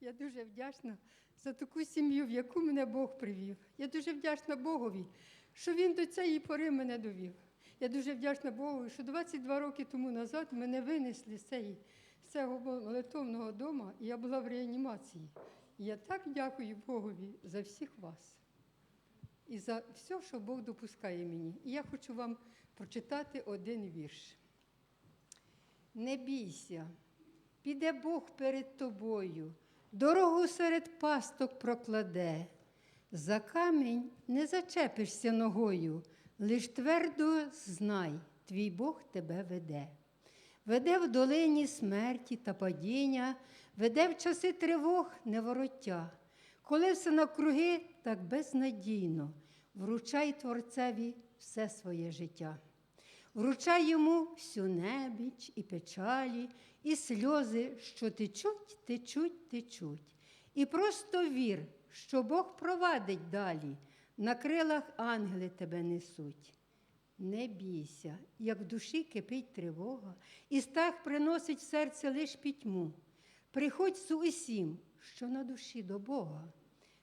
Я дуже вдячна за таку сім'ю, в яку мене Бог привів. Я дуже вдячна Богові, що Він до цієї пори мене довів. Я дуже вдячна Богу, що 22 роки тому назад мене винесли з, цієї, з цього молитовного дому, і я була в реанімації. І я так дякую Богові за всіх вас і за все, що Бог допускає мені. І я хочу вам прочитати один вірш. Не бійся, піде Бог перед тобою, дорогу серед пасток прокладе. За камінь не зачепишся ногою, лиш твердо знай, твій Бог тебе веде. Веде в долині смерті та падіння, веде в часи тривог невороття. Коли все навкруги так безнадійно, вручай Творцеві все своє життя. Вручай йому всю небіч і печалі, і сльози, що течуть, течуть, течуть. І просто вір, що Бог провадить далі, на крилах ангели тебе несуть. Не бійся, як в душі кипить тривога, і страх приносить в серце лиш пітьму. Приходь з усім, що на душі до Бога.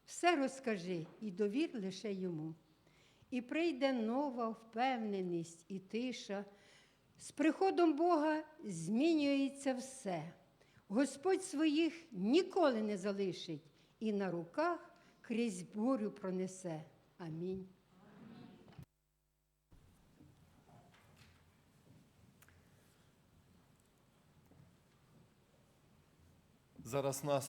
Все розкажи і довір лише йому. І прийде нова впевненість і тиша. З приходом Бога змінюється все. Господь своїх ніколи не залишить і на руках крізь бурю пронесе. Амінь. Зараз нас